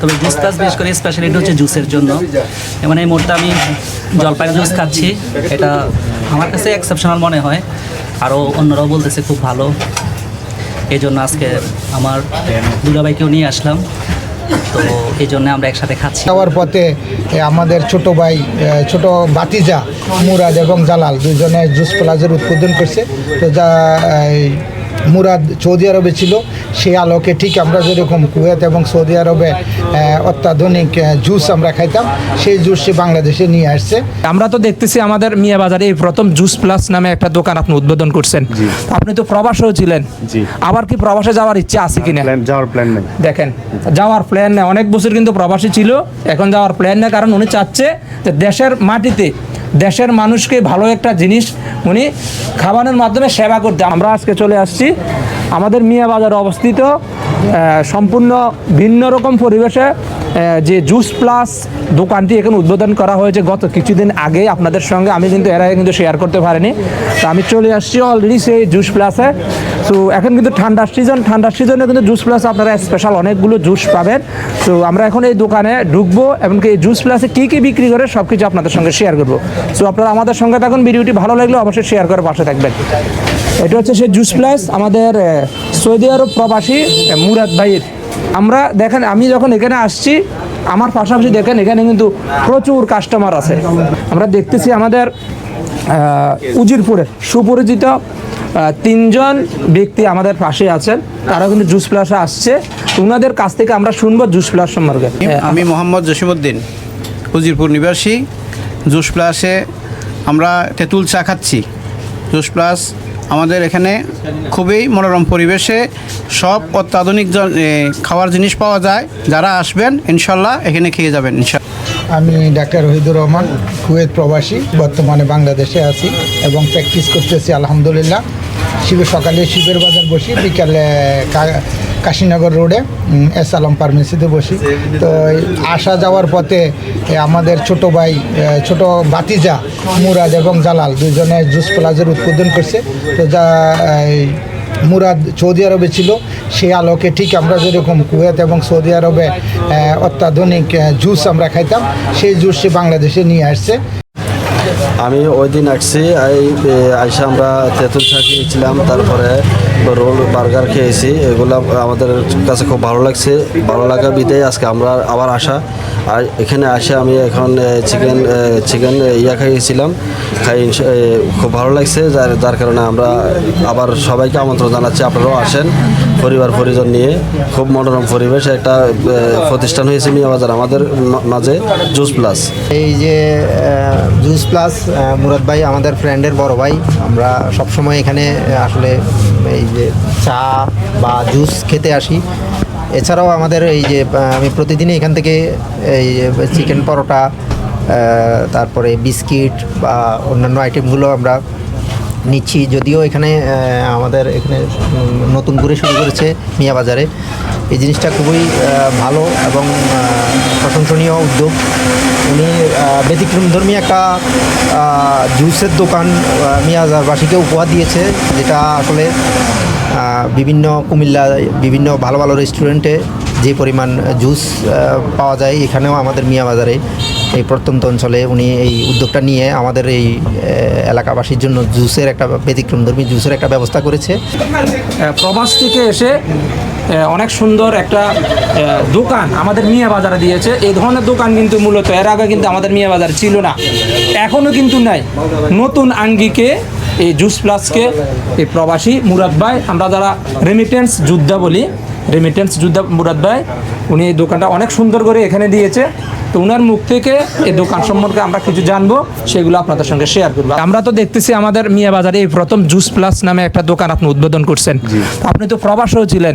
তবে juice plus বিশেষ করে স্পেশালিটি হচ্ছে জুসের জন্য। মানে এই মুহূর্তে আমি জলপাইয়ের জুস খাচ্ছি, এটা আমার কাছে এক্সেপশনাল মনে হয়। আরও অন্যরাও বলতেছে খুব ভালো। এই জন্য আজকে আমার দুলাভাইকেও নিয়ে আসলাম। তো এই জন্য আমরা একসাথে খাচ্ছি। যাওয়ার পথে আমাদের ছোট ভাই ছোট বাতিজা মুরাদ এবং জালাল দুজনে জুস প্লাজের উদ্বোধন করছে। তো যা মুরাদ সৌদি আরবে ছিল সেই আলোকে ঠিক আমরা যেরকম কুয়েত এবং সৌদি আরবে অত্যাধুনিক জুস আমরা খাইতাম সেই জুস সে বাংলাদেশে নিয়ে আসছে। আমরা তো দেখতেছি আমাদের মিয়া বাজারে এই প্রথম জুস প্লাস নামে একটা দোকান আপনি উদ্বোধন করছেন। আপনি তো প্রবাসেও ছিলেন। আবার কি প্রবাসে যাওয়ার ইচ্ছা আছে কিনা? প্ল্যান যাওয়ার প্ল্যান নেই। দেখেন যাওয়ার প্ল্যান নেই। অনেক বছর কিন্তু প্রবাসী ছিল এখন যাওয়ার প্ল্যান নেই কারণ উনি চাচ্ছে যে দেশের মাটিতে দেশের মানুষকে ভালো একটা জিনিস উনি খাবারের মাধ্যমে সেবা করতে আমরা আজকে চলে আসছি আমাদের মিয়া বাজার অবস্থিত সম্পূর্ণ ভিন্ন রকম পরিবেশে যে জুস প্লাস দোকানটি এখানে উদ্বোধন করা হয়েছে গত কিছুদিন আগে আপনাদের সঙ্গে, আমি কিন্তু এর আগে কিন্তু শেয়ার করতে পারিনি। তো আমি চলে আসছি অলরেডি সেই জুস প্লাসে। তো এখন কিন্তু ঠান্ডার সিজন ঠান্ডার সিজনে কিন্তু জুস প্লাস আপনারা স্পেশাল অনেকগুলো জুস পাবেন। তো আমরা এখন এই দোকানে ঢুকবো এমনকি এই জুস প্লাসে কী কী বিক্রি করে সব কিছু আপনাদের সঙ্গে শেয়ার করব। সো আপনারা আমাদের সঙ্গে থাকুন, ভিডিওটি ভালো লাগলে অবশ্যই শেয়ার করে পাশে থাকবেন। এটা হচ্ছে সেই জুস প্লাস আমাদের সৌদি আরব প্রবাসী মুরাদ ভাইয়ের। আমরা দেখেন আমি যখন এখানে আসছি আমার পাশাপাশি দেখেন এখানে কিন্তু প্রচুর কাস্টমার আছে। আমরা দেখতেছি আমাদের উজিরপুরের সুপরিচিত তিনজন ব্যক্তি আমাদের পাশে আছেন। তারা কিন্তু জুস প্লাসে আসছে। ওনাদের কাছ থেকে আমরা শুনব জুস প্লাস সম্পর্কে। আমি মোহাম্মদ জসিমুদ্দিন উজিরপুর নিবাসী। জুস প্লাসে আমরা তেঁতুল চা খাচ্ছি। জুস প্লাস আমাদের এখানে খুবই মনোরম পরিবেশে সব অত্যাধুনিক খাওয়ার জিনিস পাওয়া যায়। যারা আসবেন, ইনশাল্লাহ এখানে খেয়ে যাবেন আমি ডাক্তার রহিদুর রহমান, কুয়েত প্রবাসী, বর্তমানে বাংলাদেশে আছি এবং প্র্যাকটিস করতেছি, আলহামদুলিল্লাহ। শিবের সকালে শিবের বাজার বসি, বিকালে কাশীনগর রোডে এস আলম ফার্মেসিতে বসি। তো আসা যাওয়ার পথে আমাদের ছোট ভাই ছোট বাতিজা মুরাদ এবং জালাল দুজনে জুস প্লাজের উদ্বোধন করছে। তো যা মুরাদ সৌদি আরবে ছিল সেই আলোকে ঠিক আমরা যেরকম কুয়েত এবং সৌদি আরবে অত্যাধুনিক জুস আমরা খাইতাম, সেই জুস সে বাংলাদেশে নিয়ে আসছে। আমি ওই দিন আসছি আইসা আমরা তেঁতুল চা খেয়েছিলাম, তারপরে রোল বার্গার খেয়েছি, এগুলো আমাদের কাছে খুব ভালো লাগছে, ভালো লাগা বিদায়, আজকে আমরা আবার আসা। আর এখানে আসে আমি এখন চিকেন চিকেন ইয়া খাইয়েছিলাম, খাই খুব ভালো লাগছে, যার যার কারণে আমরা আবার সবাইকে আমন্ত্রণ জানাচ্ছি, আপনারাও আসেন, পরিবার, পরিজন নিয়ে, খুব মনোরম পরিবেশ, একটা প্রতিষ্ঠান হয়েছে মিয়া বাজার, আমাদের মাঝে, জুস প্লাস। এই যে জুস প্লাস মুরাদ ভাই আমাদের ফ্রেন্ডের বড় ভাই। আমরা সবসময় এখানে আসলে এই যে চা বা জুস খেতে আসি। এছাড়াও আমাদের এই যে আমি প্রতিদিনই এখান থেকে এই চিকেন পরোটা তারপরে বিস্কিট বা অন্যান্য আইটেমগুলো আমরা নিচ্ছি। যদিও এখানে আমাদের এখানে নতুন করে শুরু করেছে মিয়া বাজারে। এই জিনিসটা খুবই ভালো এবং প্রশংসনীয় উদ্যোগ। উনি ব্যতিক্রম ব্যতিক্রমধর্মী একটা জুসের দোকান মিয়াজারবাসীকে উপহার দিয়েছে, যেটা আসলে বিভিন্ন কুমিল্লা বিভিন্ন ভালো ভালো রেস্টুরেন্টে যে পরিমাণ জুস পাওয়া যায়, এখানেও আমাদের মিয়া বাজারে। এই প্রত্যন্ত অঞ্চলে উনি এই উদ্যোগটা নিয়ে আমাদের এই এলাকাবাসীর জন্য জুসের একটা ব্যতিক্রমধর্মী জুসের একটা ব্যবস্থা করেছে। প্রবাস থেকে এসে অনেক সুন্দর একটা দোকান আমাদের মিয়া বাজারে দিয়েছে। এই ধরনের দোকান কিন্তু মূলত এর আগে কিন্তু আমাদের মিয়া বাজার ছিল না। এখনও কিন্তু নাই। নতুন আঙ্গিকে, এই জুস প্লাসকে এই প্রবাসী মুরাদ ভাই, আমরা যারা রেমিটেন্স যোদ্ধা বলি রেমিটেন্স যোদ্ধা মুরাদ ভাই উনি এই দোকানটা অনেক সুন্দর করে এখানে দিয়েছে। তো ওনার মুখ থেকে এই দোকান সম্পর্কে আমরা কিছু জানব সেগুলো আপনাদের সঙ্গে শেয়ার করব। আমরা তো দেখতেছি আমাদের মিয়া বাজারে এই প্রথম জুস প্লাস নামে একটা দোকান আপনি উদ্বোধন করছেন। আপনি তো প্রবাসেও ছিলেন।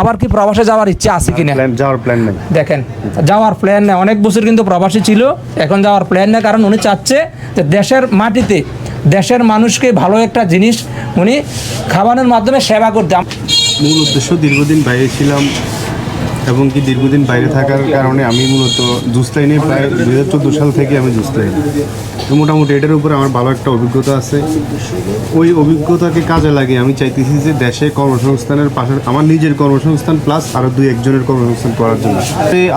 আবার কি প্রবাসে যাওয়ার ইচ্ছা আছে কিনা? যাওয়ার প্ল্যান নেই। দেখেন যাওয়ার প্ল্যান নেই। অনেক বছর কিন্তু প্রবাসী ছিল এখন যাওয়ার প্ল্যান নেই কারণ উনি চাচ্ছে যে দেশের মাটিতে দেশের মানুষকে ভালো একটা জিনিস উনি খাবারের মাধ্যমে সেবা করতে। মূল উদ্দেশ্য দীর্ঘদিন বাইরে ছিলাম এবং কি দীর্ঘদিন বাইরে থাকার কারণে আমি মূলত জুস লাইনে প্রায় দু হাজার চোদ্দ সাল থেকে আমি জুস তো মোটামুটি এটার উপরে আমার ভালো একটা অভিজ্ঞতা আছে। ওই অভিজ্ঞতাকে কাজে লাগে আমি চাইতেছি যে দেশে কর্মসংস্থানের পাশে আমার নিজের কর্মসংস্থান প্লাস আরও দুই একজনের কর্মসংস্থান করার জন্য।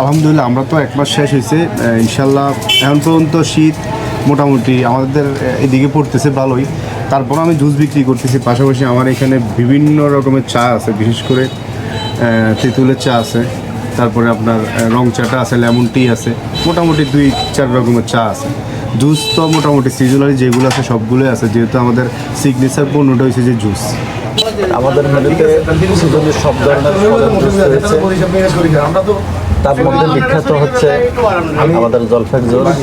আলহামদুলিল্লাহ আমরা তো এক মাস শেষ হয়েছে ইনশাল্লাহ এখন পর্যন্ত শীত মোটামুটি আমাদের এদিকে পড়তেছে ভালোই। তারপর আমি জুস বিক্রি করতেছি, পাশাপাশি আমার এখানে বিভিন্ন রকমের চা আছে, বিশেষ করে তেঁতুলের চা আছে, তারপরে আপনার রং চাটা আছে, লেমন টি আছে, মোটামুটি দুই চার রকমের চা আছে। জুস তো মোটামুটি সিজনালি যেগুলো আছে সবগুলোই আছে, যেহেতু আমাদের সিগনেচার পণ্যটা হয়েছে যে জুস। আমাদের সব ধরনের তার মধ্যে বিখ্যাত হচ্ছে আমাদের জলফাই জুস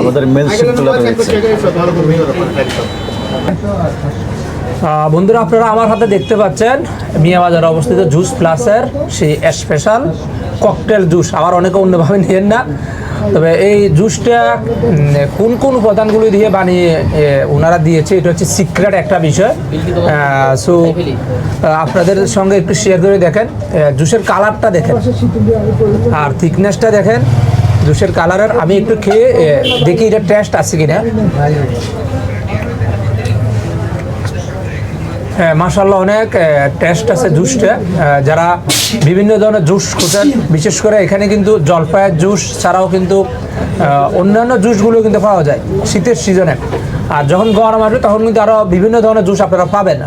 আমাদের মিল্কশেকগুলো রয়েছে আহ, বন্ধুরা, আপনারা আমার হাতে দেখতে পাচ্ছেন মিয়া বাজারে অবস্থিত জুস প্লাসের সেই স্পেশাল ককটেল জুস আবার অনেকে অন্যভাবে নিয়েন না। তবে এই জুসটা কোন কোন উপাদানগুলি দিয়ে বানিয়ে ওনারা দিয়েছে, এটা হচ্ছে সিক্রেট একটা বিষয়। সো আপনাদের সঙ্গে একটু শেয়ার করে দেখেন। জুসের কালারটা দেখেন। আর থিকনেসটা দেখেন। জুসের কালারের আমি একটু খেয়ে দেখি এটা টেস্ট আছে কিনা। মাসাল্লাহ অনেক টেস্ট আছে জুসটা। যারা বিভিন্ন ধরনের জুস খোঁজেন, বিশেষ করে এখানে কিন্তু জলপাইয়ের জুস ছাড়াও কিন্তু অন্যান্য জুসগুলো কিন্তু পাওয়া যায় শীতের সিজনে আর যখন গরম আসবে, তখন কিন্তু আরও বিভিন্ন ধরনের জুস আপনারা পাবেন।